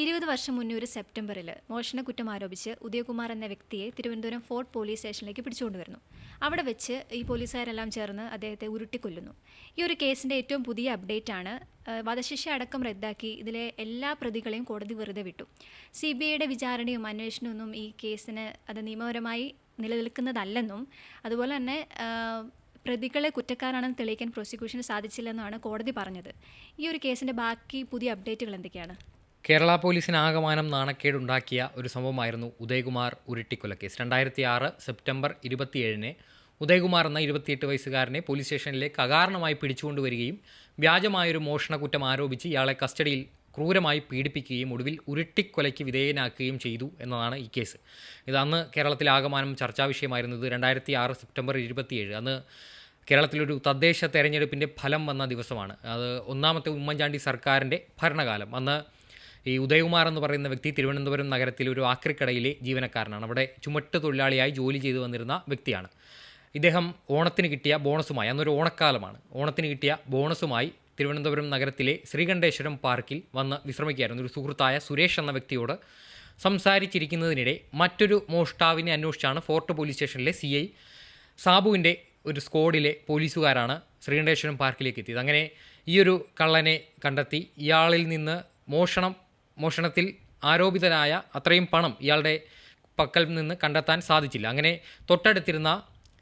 ഇരുപത് വർഷം മുന്നേ ഒരു സെപ്റ്റംബറിൽ മോഷണക്കുറ്റം ആരോപിച്ച് ഉദയകുമാർ എന്ന വ്യക്തിയെ തിരുവനന്തപുരം ഫോർട്ട് പോലീസ് സ്റ്റേഷനിലേക്ക് പിടിച്ചുകൊണ്ടുവരുന്നു. അവിടെ വെച്ച് ഈ പോലീസുകാരെല്ലാം ചേർന്ന് അദ്ദേഹത്തെ ഉരുട്ടിക്കൊല്ലുന്നു. ഈ ഒരു കേസിന്റെ ഏറ്റവും പുതിയ അപ്ഡേറ്റ് ആണ് വധശിക്ഷ അടക്കം റദ്ദാക്കി ഇതിലെ എല്ലാ പ്രതികളെയും കോടതി വെറുതെ വിട്ടു. സി ബി ഐയുടെ വിചാരണയും അന്വേഷണമൊന്നും ഈ കേസിന് അത് നിയമപരമായി നിലനിൽക്കുന്നതല്ലെന്നും അതുപോലെ തന്നെ പ്രതികളെ കുറ്റക്കാരാണെന്ന് തെളിയിക്കാൻ പ്രോസിക്യൂഷന് സാധിച്ചില്ലെന്നാണ് കോടതി പറഞ്ഞത്. ഈ ഒരു കേസിന്റെ ബാക്കി പുതിയ അപ്ഡേറ്റുകൾ എന്തൊക്കെയാണ്? കേരള പോലീസിന് ആകമാനം നാണക്കേടുണ്ടാക്കിയ ഒരു സംഭവമായിരുന്നു ഉദയകുമാർ ഉരുട്ടിക്കൊലക്കേസ്. രണ്ടായിരത്തി ആറ് സെപ്റ്റംബർ ഇരുപത്തിയേഴിന് ഉദയകുമാർ എന്ന ഇരുപത്തിയെട്ട് വയസ്സുകാരനെ പോലീസ് സ്റ്റേഷനിലേക്ക് അകാരണമായി പിടിച്ചുകൊണ്ടുവരികയും വ്യാജമായൊരു മോഷണക്കുറ്റം ആരോപിച്ച് ഇയാളെ കസ്റ്റഡിയിൽ ക്രൂരമായി പീഡിപ്പിക്കുകയും ഒടുവിൽ ഉരുട്ടിക്കൊലയ്ക്ക് വിധേയനാക്കുകയും ചെയ്തു എന്നതാണ് ഈ കേസ്. ഇത് അന്ന് കേരളത്തിൽ ആകമാനം ചർച്ചാ വിഷയമായിരുന്നത് രണ്ടായിരത്തി ആറ് സെപ്റ്റംബർ ഇരുപത്തിയേഴ്. അന്ന് കേരളത്തിലൊരു തദ്ദേശ തെരഞ്ഞെടുപ്പിന്റെ ഫലം വന്ന ദിവസമാണ്. അത് ഒന്നാമത്തെ ഉമ്മൻചാണ്ടി സർക്കാരിന്റെ ഭരണകാലം. അന്ന് ഈ ഉദയകുമാർ എന്ന് പറയുന്ന വ്യക്തി തിരുവനന്തപുരം നഗരത്തിലെ ഒരു ആക്രിക്കടയിലെ ജീവനക്കാരനാണ്. അവിടെ ചുമട്ട് തൊഴിലാളിയായി ജോലി ചെയ്തു വന്നിരുന്ന വ്യക്തിയാണ്. ഇദ്ദേഹം ഓണത്തിന് കിട്ടിയ ബോണസുമായി അന്നൊരു ഓണക്കാലമാണ്. ഓണത്തിന് കിട്ടിയ ബോണസുമായി തിരുവനന്തപുരം നഗരത്തിലെ ശ്രീകണ്ഠേശ്വരം പാർക്കിൽ വന്ന് വിശ്രമിക്കുകയായിരുന്നു. ഒരു സുഹൃത്തായ സുരേഷ് എന്ന വ്യക്തിയോട് സംസാരിച്ചിരിക്കുന്നതിനിടെ മറ്റൊരു മോഷ്ടാവിനെ അന്വേഷിച്ചാണ് ഫോർട്ട് പോലീസ് സ്റ്റേഷനിലെ സി ഐ സാബുവിന്റെ ഒരു സ്ക്വാഡിലെ പോലീസുകാരാണ് ശ്രീകണ്ഠേശ്വരം പാർക്കിലേക്ക് എത്തിയത്. അങ്ങനെ ഈ ഒരു കള്ളനെ കണ്ടെത്തി ഇയാളിൽ നിന്ന് മോഷണം മോഷണത്തിൽ ആരോപിതനായ അത്രയും പണം ഇയാളുടെ പക്കൽ നിന്ന് കണ്ടെത്താൻ സാധിച്ചില്ല. അങ്ങനെ തൊട്ടടുത്തിരുന്ന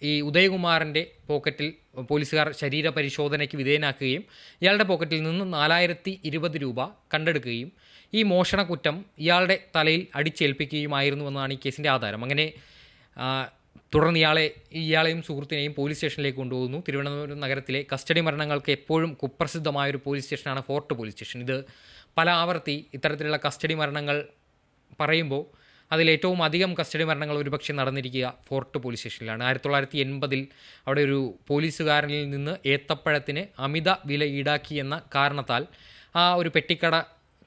ഈ ഉദയകുമാറിന്റെ പോക്കറ്റിൽ പോലീസുകാർ ശരീര പരിശോധനയ്ക്ക് വിധേയനാക്കുകയും ഇയാളുടെ പോക്കറ്റിൽ നിന്ന് നാലായിരത്തി ഇരുപത് രൂപ കണ്ടെടുക്കുകയും ഈ മോഷണ കുറ്റം ഇയാളുടെ തലയിൽ അടിച്ചേൽപ്പിക്കുകയുമായിരുന്നു എന്നാണ് ഈ കേസിന്റെ ആധാരം. അങ്ങനെ തുടർന്ന് ഇയാളെ ഇയാളെയും സുഹൃത്തിനെയും പോലീസ് സ്റ്റേഷനിലേക്ക് കൊണ്ടുപോകുന്നു. തിരുവനന്തപുരം നഗരത്തിലെ കസ്റ്റഡി മരണങ്ങൾക്ക് എപ്പോഴും കുപ്രസിദ്ധമായ ഒരു പോലീസ് സ്റ്റേഷനാണ് ഫോർട്ട് പോലീസ് സ്റ്റേഷൻ. ഇത് പല ആവർത്തി ഇത്തരത്തിലുള്ള കസ്റ്റഡി മരണങ്ങൾ പറയുമ്പോൾ അതിലേറ്റവും അധികം കസ്റ്റഡി മരണങ്ങൾ ഒരുപക്ഷെ നടന്നിരിക്കുക ഫോർട്ട് പോലീസ് സ്റ്റേഷനിലാണ്. ആയിരത്തി തൊള്ളായിരത്തി എൺപതിൽ അവിടെ ഒരു പോലീസുകാരനിൽ നിന്ന് ഏത്തപ്പഴത്തിന് അമിത വില ഈടാക്കി എന്ന കാരണത്താൽ ആ ഒരു പെട്ടിക്കട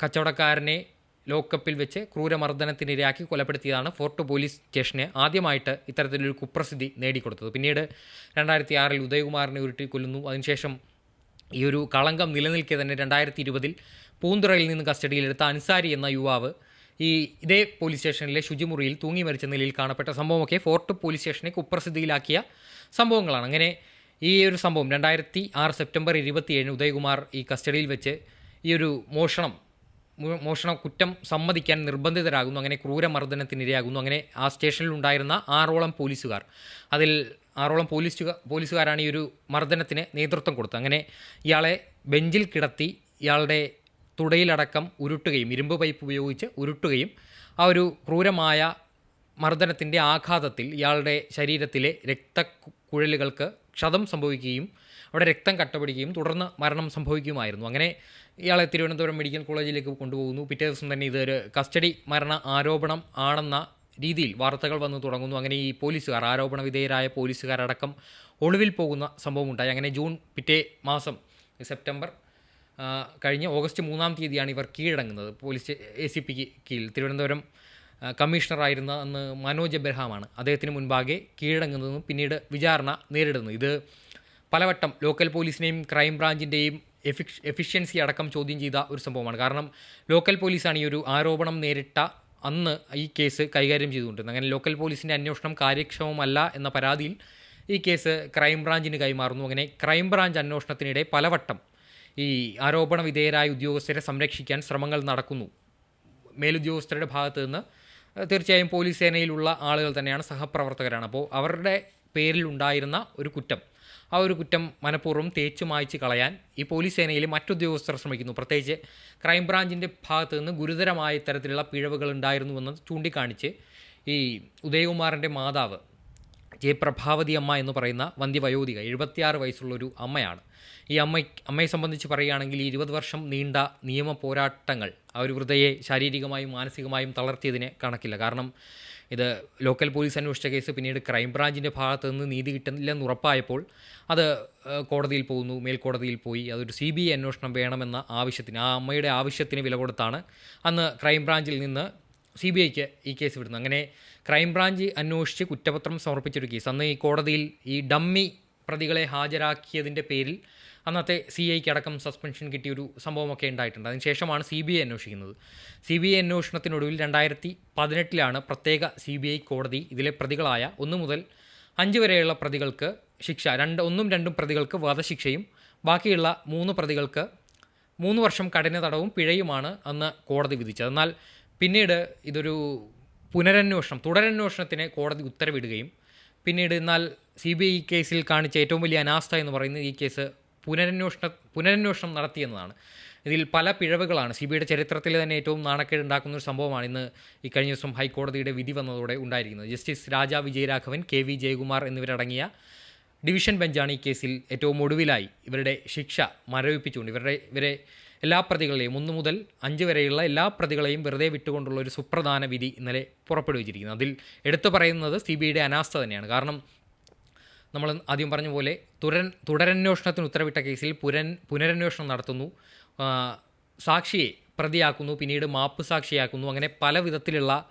കച്ചവടക്കാരനെ ലോക്കപ്പിൽ വെച്ച് ക്രൂരമർദ്ദനത്തിനിരയാക്കി കൊലപ്പെടുത്തിയതാണ് ഫോർട്ട് പോലീസ് സ്റ്റേഷന് ആദ്യമായിട്ട് ഇത്തരത്തിലൊരു കുപ്രസിദ്ധി നേടിക്കൊടുത്തത്. പിന്നീട് രണ്ടായിരത്തി ആറിൽ ഉദയകുമാറിനെ ഉരുട്ടി കൊല്ലുന്നു അതിനുശേഷം ഈ ഒരു കളങ്കം നിലനിൽക്കെ തന്നെ രണ്ടായിരത്തി ഇരുപതിൽ പൂന്തുറയിൽ നിന്ന് കസ്റ്റഡിയിലെടുത്ത അൻസാരി എന്ന യുവാവ് ഈ ഇതേ പോലീസ് സ്റ്റേഷനിലെ ശുചിമുറിയിൽ തൂങ്ങി മരിച്ച നിലയിൽ കാണപ്പെട്ട സംഭവമൊക്കെ ഫോർട്ട് പോലീസ് സ്റ്റേഷനെ കുപ്രസിദ്ധിയിലാക്കിയ സംഭവങ്ങളാണ്. അങ്ങനെ ഈ ഒരു സംഭവം രണ്ടായിരത്തി ആറ് സെപ്റ്റംബർ ഇരുപത്തിയേഴിന് ഉദയകുമാർ ഈ കസ്റ്റഡിയിൽ വെച്ച് ഈ ഒരു മോഷണം മോഷണ കുറ്റം സമ്മതിക്കാൻ നിർബന്ധിതരാകുന്നു. അങ്ങനെ ക്രൂരമർദ്ദനത്തിനിരയാകുന്നു. അങ്ങനെ ആ സ്റ്റേഷനിലുണ്ടായിരുന്ന ആറോളം പോലീസുകാർ അതിൽ ആറോളം പോലീസ് പോലീസുകാരാണ് ഈ ഒരു മർദ്ദനത്തിന് നേതൃത്വം കൊടുത്തത്. അങ്ങനെ ഇയാളെ ബെഞ്ചിൽ കിടത്തി ഇയാളുടെ തുടയിലടക്കം ഉരുട്ടുകയും ഇരുമ്പ് പൈപ്പ് ഉപയോഗിച്ച് ഉരുട്ടുകയും ആ ഒരു ക്രൂരമായ മർദ്ദനത്തിന്റെ ആഘാതത്തിൽ ഇയാളുടെ ശരീരത്തിലെ രക്തക്കുഴലുകൾക്ക് ക്ഷതം സംഭവിക്കുകയും അവിടെ രക്തം കട്ടപിടിക്കുകയും തുടർന്ന് മരണം സംഭവിക്കുകയുമായിരുന്നു അങ്ങനെ ഇയാളെ തിരുവനന്തപുരം മെഡിക്കൽ കോളേജിലേക്ക് കൊണ്ടുപോകുന്നു. പിറ്റേ ദിവസം തന്നെ ഇതൊരു കസ്റ്റഡി മരണ ആരോപണം ആണെന്ന രീതിയിൽ വാർത്തകൾ വന്നു തുടങ്ങുന്നു. അങ്ങനെ ഈ പോലീസുകാർ ആരോപണ വിധേയരായ പോലീസുകാരടക്കം ഒളിവിൽ പോകുന്ന സംഭവമുണ്ടായി. അങ്ങനെ ജൂൺ പിറ്റേ മാസം സെപ്റ്റംബർ കഴിഞ്ഞ് ഓഗസ്റ്റ് മൂന്നാം തീയതിയാണ് ഇവർ കീഴടങ്ങുന്നത്. പോലീസ് എ സി പിക്ക് കീഴിൽ. തിരുവനന്തപുരം കമ്മീഷണറായിരുന്ന അന്ന് മനോജ് എബ്രഹാമാണ് അദ്ദേഹത്തിന് മുൻപാകെ കീഴടങ്ങുന്നതും പിന്നീട് വിചാരണ നേരിടുന്നു. ഇത് പലവട്ടം ലോക്കൽ പോലീസിനെയും ക്രൈംബ്രാഞ്ചിന്റെയും എഫിഷ്യൻസി അടക്കം ചോദ്യം ചെയ്ത ഒരു സംഭവമാണ്. കാരണം ലോക്കൽ പോലീസാണ് ഈ ഒരു ആരോപണം നേരിട്ട അന്ന് ഈ കേസ് കൈകാര്യം ചെയ്തുകൊണ്ടിരുന്നത്. അങ്ങനെ ലോക്കൽ പോലീസിന്റെ അന്വേഷണം കാര്യക്ഷമമല്ല എന്ന പരാതിയിൽ ഈ കേസ് ക്രൈംബ്രാഞ്ചിന് കൈമാറുന്നു. അങ്ങനെ ക്രൈംബ്രാഞ്ച് അന്വേഷണത്തിനിടെ പലവട്ടം ഈ ആരോപണ വിധേയരായ ഉദ്യോഗസ്ഥരെ സംരക്ഷിക്കാൻ ശ്രമങ്ങൾ നടക്കുന്നു. മേലുദ്യോഗസ്ഥരുടെ ഭാഗത്തു നിന്ന് തീർച്ചയായും പോലീസ് സേനയിലുള്ള ആളുകൾ തന്നെയാണ് സഹപ്രവർത്തകരാണ്. അപ്പോൾ അവരുടെ പേരിലുണ്ടായിരുന്ന ഒരു കുറ്റം ആ ഒരു കുറ്റം മനഃപൂർവം തേച്ചു മായ്ച്ച് കളയാൻ ഈ പോലീസ് സേനയിലെ മറ്റുദ്യോഗസ്ഥർ ശ്രമിക്കുന്നു. പ്രത്യേകിച്ച് ക്രൈംബ്രാഞ്ചിന്റെ ഭാഗത്തു നിന്ന് ഗുരുതരമായ തരത്തിലുള്ള പിഴവുകൾ ഉണ്ടായിരുന്നുവെന്ന് ചൂണ്ടിക്കാണിച്ച് ഈ ഉദയകുമാറിന്റെ മാതാവ് ജെ പ്രഭാവതി അമ്മ എന്ന് പറയുന്ന വന്ധ്യവയോധിക എഴുപത്തിയാറ് വയസ്സുള്ളൊരു അമ്മയാണ്. ഈ അമ്മ അമ്മയെ സംബന്ധിച്ച് പറയുകയാണെങ്കിൽ ഇരുപത് വർഷം നീണ്ട നിയമ പോരാട്ടങ്ങൾ ആ ഒരു വൃതയെ ശാരീരികമായും മാനസികമായും തളർത്തിയതിനെ കണക്കില്ല. കാരണം ഇത് ലോക്കൽ പോലീസ് അന്വേഷിച്ച കേസ് പിന്നീട് ക്രൈംബ്രാഞ്ചിന്റെ ഭാഗത്തു നിന്ന് നീതി കിട്ടുന്നില്ലെന്ന് ഉറപ്പായപ്പോൾ അത് കോടതിയിൽ പോകുന്നു മേൽക്കോടതിയിൽ പോയി. അതൊരു സി ബി ഐ അന്വേഷണം വേണമെന്ന ആവശ്യത്തിന് ആ അമ്മയുടെ ആവശ്യത്തിന് വില കൊടുത്താണ് അന്ന് ക്രൈംബ്രാഞ്ചിൽ നിന്ന് സി ബി ഐക്ക് ഈ കേസ് വിടുന്നു അങ്ങനെ ക്രൈംബ്രാഞ്ച് അന്വേഷിച്ച് കുറ്റപത്രം സമർപ്പിച്ചൊരു കേസ്. അന്ന് ഈ കോടതിയിൽ ഈ ഡമ്മി പ്രതികളെ ഹാജരാക്കിയതിന്റെ പേരിൽ അന്നത്തെ സി ഐക്ക് അടക്കം സസ്പെൻഷൻ കിട്ടിയൊരു സംഭവമൊക്കെ ഉണ്ടായിട്ടുണ്ട്. അതിനുശേഷമാണ് സി ബി ഐ അന്വേഷിക്കുന്നത്. സി ബി ഐ അന്വേഷണത്തിനൊടുവിൽ രണ്ടായിരത്തി പതിനെട്ടിലാണ് പ്രത്യേക സി ബി ഐ കോടതി ഇതിലെ പ്രതികളായ ഒന്ന് മുതൽ അഞ്ച് വരെയുള്ള പ്രതികൾക്ക് ശിക്ഷ രണ്ട് ഒന്നും രണ്ടും പ്രതികൾക്ക് വധശിക്ഷയും ബാക്കിയുള്ള മൂന്ന് പ്രതികൾക്ക് മൂന്ന് വർഷം കഠിന തടവും പിഴയുമാണ് അന്ന് കോടതി വിധിച്ചത്. എന്നാൽ പിന്നീട് ഇതൊരു പുനരന്വേഷണം തുടരന്വേഷണത്തിന് കോടതി ഉത്തരവിടുകയും പിന്നീട് എന്നാൽ സി ബി ഐ കേസിൽ കാണിച്ച ഏറ്റവും വലിയ അനാസ്ഥ എന്ന് പറയുന്നത് ഈ കേസ് പുനരന്വേഷണ പുനരന്വേഷണം നടത്തിയെന്നതാണ് ഇതിൽ പല പിഴവുകളാണ്. സി ബി ഐയുടെ ചരിത്രത്തിൽ തന്നെ ഏറ്റവും നാണക്കേട് ഉണ്ടാക്കുന്ന ഒരു സംഭവമാണ് ഇന്ന് ഈ കഴിഞ്ഞ ദിവസം ഹൈക്കോടതിയുടെ വിധി വന്നതോടെ ഉണ്ടായിരിക്കുന്നത്. Justice Raja Vijayaraghavan K V Jayakumar എന്നിവരടങ്ങിയ ഡിവിഷൻ ബെഞ്ചാണ് ഈ കേസിൽ ഏറ്റവും ഒടുവിലായി ഇവരുടെ ശിക്ഷ മരവിപ്പിച്ചുകൊണ്ട് ഇവരുടെ ഇവരെ എല്ലാ പ്രതികളെയും ഒന്ന് മുതൽ അഞ്ച് വരെയുള്ള എല്ലാ പ്രതികളെയും വെറുതെ വിട്ടുകൊണ്ടുള്ള ഒരു സുപ്രധാന വിധി ഇന്നലെ പുറപ്പെടുവിച്ചിരിക്കുന്നു. അതിൽ എടുത്തു പറയുന്നത് സി അനാസ്ഥ തന്നെയാണ്. കാരണം നമ്മൾ ആദ്യം പറഞ്ഞ പോലെ തുടരൻ തുടരന്വേഷണത്തിന് ഉത്തരവിട്ട കേസിൽ പുരൻ പുനരന്വേഷണം നടത്തുന്നു. സാക്ഷിയെ പ്രതിയാക്കുന്നു പിന്നീട് മാപ്പ് സാക്ഷിയാക്കുന്നു. അങ്ങനെ പല വിധത്തിലുള്ള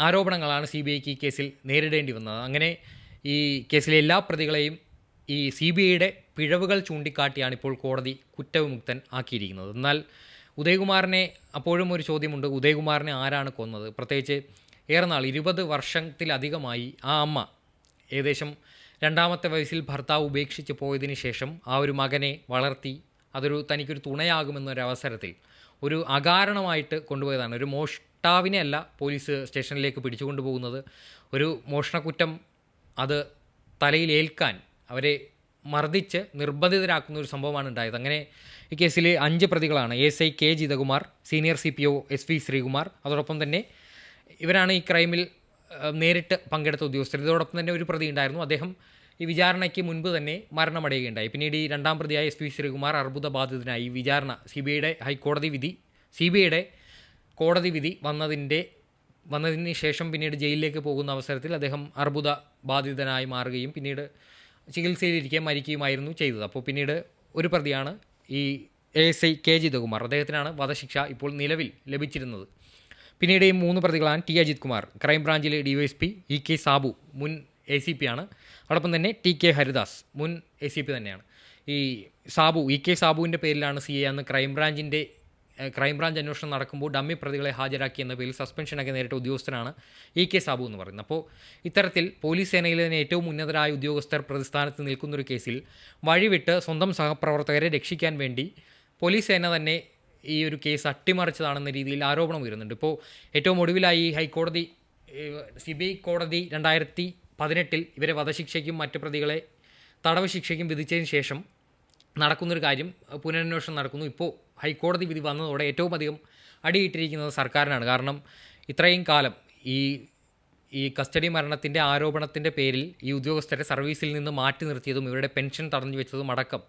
ആരോപണങ്ങളാണ് സി ബി ഐക്ക് ഈ കേസിൽ നേരിടേണ്ടി വന്നത്. അങ്ങനെ ഈ കേസിലെ എല്ലാ പ്രതികളെയും ഈ സി ബി ഐയുടെ പിഴവുകൾ ചൂണ്ടിക്കാട്ടിയാണ് ഇപ്പോൾ കോടതി കുറ്റവിമുക്തൻ ആക്കിയിരിക്കുന്നത്. എന്നാൽ ഉദയകുമാറിനെ അപ്പോഴും ഒരു ചോദ്യമുണ്ട് ഉദയകുമാറിനെ ആരാണ് കൊന്നത്? പ്രത്യേകിച്ച് ഏറെ നാൾ ഇരുപത് വർഷത്തിലധികമായി ആ അമ്മ ഏകദേശം രണ്ടാമത്തെ വയസ്സിൽ ഭർത്താവ് ഉപേക്ഷിച്ച് പോയതിന് ശേഷം ആ ഒരു മകനെ വളർത്തി അതൊരു തനിക്കൊരു തുണയാകുമെന്നൊരവസരത്തിൽ ഒരു അകാരണമായിട്ട് കൊണ്ടുപോയതാണ്. ഒരു മോഷ്ടാവിനെ അല്ല പോലീസ് സ്റ്റേഷനിലേക്ക് പിടിച്ചുകൊണ്ടുപോകുന്നത്. ഒരു മോഷണക്കുറ്റം അത് തലയിൽ ഏൽക്കാൻ അവരെ മർദ്ദിച്ച് നിർബന്ധിതരാക്കുന്ന ഒരു സംഭവമാണ് ഉണ്ടായത്. അങ്ങനെ ഈ കേസിൽ അഞ്ച് പ്രതികളാണ്. S I K Jithakumar senior C P O S V Sreekumar അതോടൊപ്പം തന്നെ ഇവരാണ് ഈ ക്രൈമിൽ നേരിട്ട് പങ്കെടുത്ത ഉദ്യോഗസ്ഥർ. ഇതോടൊപ്പം തന്നെ ഒരു പ്രതി ഉണ്ടായിരുന്നു. അദ്ദേഹം ഈ വിചാരണയ്ക്ക് മുൻപ് തന്നെ മരണമടയുകയുണ്ടായി. പിന്നീട് ഈ രണ്ടാം പ്രതിയായ എസ് വി ശ്രീകുമാർ അർബുദബാധിതനായി. വിചാരണ സി ബി ഐയുടെ ഹൈക്കോടതി വിധി സി ബി ഐയുടെ കോടതി വിധി വന്നതിന്റെ വന്നതിന് ശേഷം പിന്നീട് ജയിലിലേക്ക് പോകുന്ന അവസരത്തിൽ അദ്ദേഹം അർബുദ ബാധിതനായി മാറുകയും പിന്നീട് ചികിത്സയിലിരിക്കെ മരിക്കുകയുമായിരുന്നു ചെയ്തത്. അപ്പോൾ പിന്നീട് ഒരു പ്രതിയാണ് ഈ A S I K. Jithakumar. അദ്ദേഹത്തിനാണ് വധശിക്ഷ ഇപ്പോൾ നിലവിൽ ലഭിച്ചിരുന്നത്. പിന്നീട് ഈ മൂന്ന് പ്രതികളാണ് T Ajith Kumar ക്രൈംബ്രാഞ്ചിലെ D Y S P E K Sabu മുൻ എ സി പി ആണ്. അതോടൊപ്പം തന്നെ ടി കെ ഹരിദാസ് മുൻ എ സി പി തന്നെയാണ്. ഈ സാബു ഇ കെ സാബുവിന്റെ പേരിലാണ് സി എ അന്ന് ക്രൈംബ്രാഞ്ചിന്റെ ക്രൈംബ്രാഞ്ച് അന്വേഷണം നടക്കുമ്പോൾ ഡമ്മി പ്രതികളെ ഹാജരാക്കി എന്ന പേരിൽ സസ്പെൻഷനൊക്കെ നേരിട്ട ഉദ്യോഗസ്ഥനാണ് ഇ കെ സാബു എന്ന് പറയുന്നത്. അപ്പോൾ ഇത്തരത്തിൽ പോലീസ് സേനയിലെ തന്നെ ഏറ്റവും ഉന്നതരായ ഉദ്യോഗസ്ഥർ പ്രതിസ്ഥാനത്ത് നിൽക്കുന്നൊരു കേസിൽ വഴിവിട്ട് സ്വന്തം സഹപ്രവർത്തകരെ രക്ഷിക്കാൻ വേണ്ടി പോലീസ് സേന തന്നെ ഈ ഒരു കേസ് അട്ടിമറിച്ചതാണെന്ന രീതിയിൽ ആരോപണം ഉയരുന്നുണ്ട്. ഇപ്പോൾ ഏറ്റവും ഒടുവിലായി ഹൈക്കോടതി സി ബി ഐ കോടതി രണ്ടായിരത്തി പതിനെട്ടിൽ ഇവരെ വധശിക്ഷയ്ക്കും മറ്റ് പ്രതികളെ തടവ് ശിക്ഷയ്ക്കും വിധിച്ചതിന് ശേഷം നടക്കുന്നൊരു കാര്യം പുനരന്വേഷണം നടക്കുന്നു. ഇപ്പോൾ ഹൈക്കോടതി വിധി വന്നതോടെ ഏറ്റവും അധികം അടിയിട്ടിരിക്കുന്നത് സർക്കാരിനാണ്. കാരണം ഇത്രയും കാലം ഈ ഈ കസ്റ്റഡി മരണത്തിന്റെ ആരോപണത്തിന്റെ പേരിൽ ഈ ഉദ്യോഗസ്ഥരെ സർവീസിൽ നിന്ന് മാറ്റി നിർത്തിയതും ഇവരുടെ പെൻഷൻ തടഞ്ഞു വെച്ചതും അടക്കം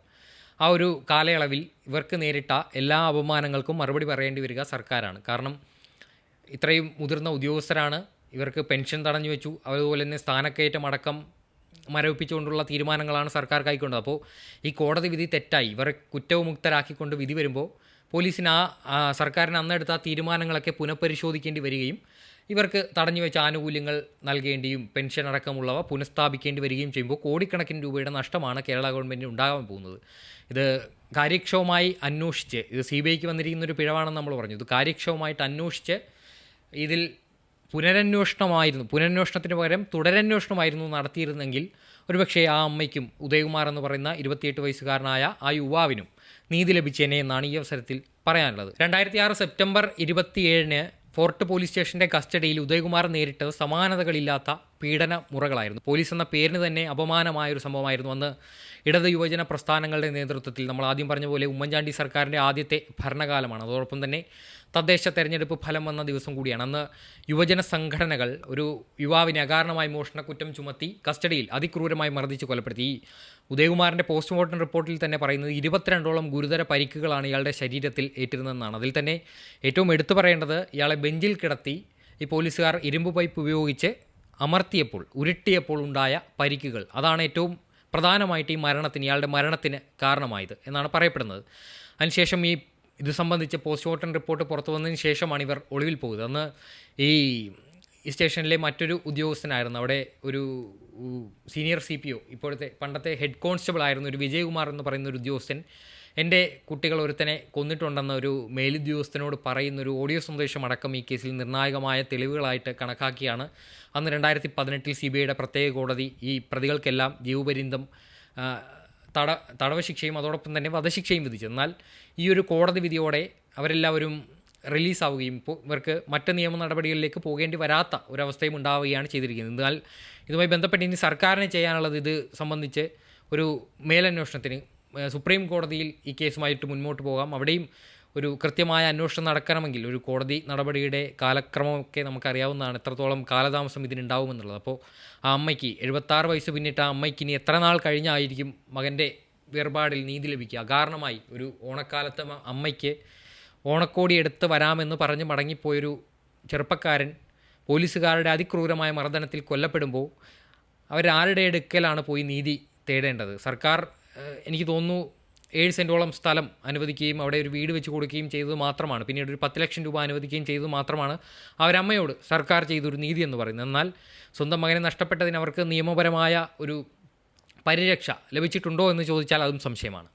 ആ ഒരു കാലയളവിൽ ഇവർക്ക് നേരിട്ട എല്ലാ അപമാനങ്ങൾക്കും മറുപടി പറയേണ്ടി വരിക സർക്കാരാണ്. കാരണം ഇത്രയും മുതിർന്ന ഉദ്യോഗസ്ഥരാണ് ഇവർക്ക് പെൻഷൻ തടഞ്ഞു വെച്ചു അതുപോലെ തന്നെ സ്ഥാനക്കയറ്റം അടക്കം മരവിപ്പിച്ചുകൊണ്ടുള്ള തീരുമാനങ്ങളാണ് സർക്കാർ കൈക്കൊണ്ടത്. അപ്പോൾ ഈ കോടതി വിധി തെറ്റായി. ഇവരെ കുറ്റവിമുക്തരാക്കിക്കൊണ്ട് വിധി വരുമ്പോൾ പോലീസിന് ആ സർക്കാരിന് അന്നെടുത്ത ആ തീരുമാനങ്ങളൊക്കെ പുനഃപരിശോധിക്കേണ്ടി വരികയും ഇവർക്ക് തടഞ്ഞു വെച്ച ആനുകൂല്യങ്ങൾ നൽകേണ്ടിയും പെൻഷൻ അടക്കമുള്ളവ പുനഃസ്ഥാപിക്കേണ്ടി വരികയും ചെയ്യുമ്പോൾ കോടിക്കണക്കിന് രൂപയുടെ നഷ്ടമാണ് കേരള ഗവൺമെന്റിന് ഉണ്ടാകാൻ പോകുന്നത്. ഇത് കാര്യക്ഷമമായി അന്വേഷിച്ച് ഇത് സി ബി ഐക്ക് വന്നിരിക്കുന്ന ഒരു പിഴവാണെന്ന് നമ്മൾ പറഞ്ഞു. ഇത് കാര്യക്ഷമമായിട്ട് അന്വേഷിച്ച് ഇതിൽ പുനരന്വേഷണമായിരുന്നു. പുനരന്വേഷണത്തിന് പകരം തുടരന്വേഷണമായിരുന്നു നടത്തിയിരുന്നെങ്കിൽ ഒരുപക്ഷേ ആ അമ്മയ്ക്കും ഉദയകുമാർ എന്ന് പറയുന്ന ഇരുപത്തിയെട്ട് വയസ്സുകാരനായ ആ യുവാവിനും നീതി ലഭിച്ചേനെ എന്നാണ് ഈ അവസരത്തിൽ പറയാനുള്ളത്. രണ്ടായിരത്തി ആറ് സെപ്റ്റംബർ ഇരുപത്തിയേഴിന് ഫോർട്ട് പോലീസ് സ്റ്റേഷന്റെ കസ്റ്റഡിയിൽ ഉദയകുമാർ നേരിട്ടത് സമാനതകളില്ലാത്ത പീഡന മുറകളായിരുന്നു പോലീസ് എന്ന പേരിന് തന്നെ അപമാനമായ ഒരു സംഭവമായിരുന്നു. അന്ന് ഇടത് യുവജന പ്രസ്ഥാനങ്ങളുടെ നേതൃത്വത്തിൽ നമ്മൾ ആദ്യം പറഞ്ഞ പോലെ ഉമ്മൻചാണ്ടി സർക്കാരിന്റെ ആദ്യത്തെ ഭരണകാലമാണ്. അതോടൊപ്പം തന്നെ തദ്ദേശ തെരഞ്ഞെടുപ്പ് ഫലം വന്ന ദിവസം കൂടിയാണ്. അന്ന് യുവജന സംഘടനകൾ ഒരു യുവാവിനെ അകാരണമായി മോഷണക്കുറ്റം ചുമത്തി കസ്റ്റഡിയിൽ അതിക്രൂരമായി മർദ്ദിച്ച് കൊലപ്പെടുത്തി. ഉദയകുമാറിന്റെ പോസ്റ്റ്മോർട്ടം റിപ്പോർട്ടിൽ തന്നെ പറയുന്നത് ഇരുപത്തിരണ്ടോളം ഗുരുതര പരിക്കുകളാണ് ഇയാളുടെ ശരീരത്തിൽ ഏറ്റിരുന്നതെന്നാണ്. അതിൽ തന്നെ ഏറ്റവും എടുത്തു പറയേണ്ടത് ഇയാളെ ബെഞ്ചിൽ കിടത്തി ഈ പോലീസുകാർ ഇരുമ്പ് പൈപ്പ് ഉപയോഗിച്ച് അമർത്തിയപ്പോൾ ഉരുട്ടിയപ്പോൾ ഉണ്ടായ പരിക്കുകൾ. അതാണ് ഏറ്റവും പ്രധാനമായിട്ട് ഈ മരണത്തിന് ഇയാളുടെ മരണത്തിന് കാരണമായത് എന്നാണ് പറയപ്പെടുന്നത്. അതിനുശേഷം ഈ ഇത് സംബന്ധിച്ച് പോസ്റ്റ്മോർട്ടം റിപ്പോർട്ട് പുറത്തു വന്നതിന് ശേഷമാണ് ഇവർ ഒളിവിൽ പോകുന്നത്. അന്ന് ഈ സ്റ്റേഷനിലെ മറ്റൊരു ഉദ്യോഗസ്ഥനായിരുന്നു. അവിടെ ഒരു സീനിയർ സി പി ഒ ഇപ്പോഴത്തെ പണ്ടത്തെ ഹെഡ് കോൺസ്റ്റബിൾ ആയിരുന്നു ഒരു വിജയകുമാർ എന്ന് പറയുന്ന ഒരു ഉദ്യോഗസ്ഥൻ എന്റെ കുട്ടികൾ ഒരുത്തനെ കൊന്നിട്ടുണ്ടെന്ന ഒരു മേലുദ്യോഗസ്ഥനോട് പറയുന്ന ഒരു ഓഡിയോ സന്ദേശം അടക്കം ഈ കേസിൽ നിർണായകമായ തെളിവുകളായിട്ട് കണക്കാക്കിയാണ്. അന്ന് രണ്ടായിരത്തി പതിനെട്ടിൽ സി ബി ഐയുടെ പ്രത്യേക കോടതി ഈ പ്രതികൾക്കെല്ലാം ജീവപര്യന്തം തട തടവ് ശിക്ഷയും അതോടൊപ്പം തന്നെ വധശിക്ഷയും വിധിച്ചു. എന്നാൽ ഈ ഒരു കോടതി വിധിയോടെ അവരെല്ലാവരും റിലീസാവുകയും ഇപ്പോൾ ഇവർക്ക് മറ്റ് നിയമ നടപടികളിലേക്ക് പോകേണ്ടി വരാത്ത ഒരവസ്ഥയും ഉണ്ടാവുകയാണ് ചെയ്തിരിക്കുന്നത്. എന്നാൽ ഇതുമായി ബന്ധപ്പെട്ട് ഇനി സർക്കാരിന് ചെയ്യാനുള്ളത് ഇത് സംബന്ധിച്ച് ഒരു മേലന്വേഷണത്തിന് സുപ്രീം കോടതിയിൽ ഈ കേസുമായിട്ട് മുന്നോട്ട് പോകാം. അവിടെയും ഒരു കൃത്യമായ അന്വേഷണം നടക്കണമെങ്കിൽ ഒരു കോടതി നടപടിയുടെ കാലക്രമമൊക്കെ നമുക്കറിയാവുന്നതാണ്. എത്രത്തോളം കാലതാമസം ഇതിനുണ്ടാവുമെന്നുള്ളത്. അപ്പോൾ ആ അമ്മയ്ക്ക് എഴുപത്താറ് വയസ്സ് പിന്നിട്ട് ആ അമ്മയ്ക്ക് ഇനി എത്ര നാൾ കഴിഞ്ഞായിരിക്കും മകന്റെ വേർപാടിൽ നീതി ലഭിക്കുക? കാരണമായി ഒരു ഓണക്കാലത്ത് അമ്മയ്ക്ക് ഓണക്കോടി എടുത്ത് വരാമെന്ന് പറഞ്ഞ് മടങ്ങിപ്പോയൊരു ചെറുപ്പക്കാരൻ പോലീസുകാരുടെ അതിക്രൂരമായ മർദ്ദനത്തിൽ കൊല്ലപ്പെടുമ്പോൾ അവരാരുടെ അടുക്കലാണ് പോയി നീതി തേടേണ്ടത്. സർക്കാർ എനിക്ക് തോന്നുന്നു ഏഴ് സെന്റോളം സ്ഥലം അനുവദിക്കുകയും അവിടെ ഒരു വീട് വെച്ച് കൊടുക്കുകയും ചെയ്തത് മാത്രമാണ്. പിന്നീട് ഒരു പത്ത് ലക്ഷം രൂപ അനുവദിക്കുകയും ചെയ്തത് മാത്രമാണ് അവരമ്മയോട് സർക്കാർ ചെയ്തൊരു നീതി എന്ന് പറയുന്നത്. എന്നാൽ സ്വന്തം മകനെ നഷ്ടപ്പെട്ടതിന് അവർക്ക് നിയമപരമായ ഒരു പരിരക്ഷ ലഭിച്ചിട്ടുണ്ടോ എന്ന് ചോദിച്ചാൽ അതും സംശയമാണ്.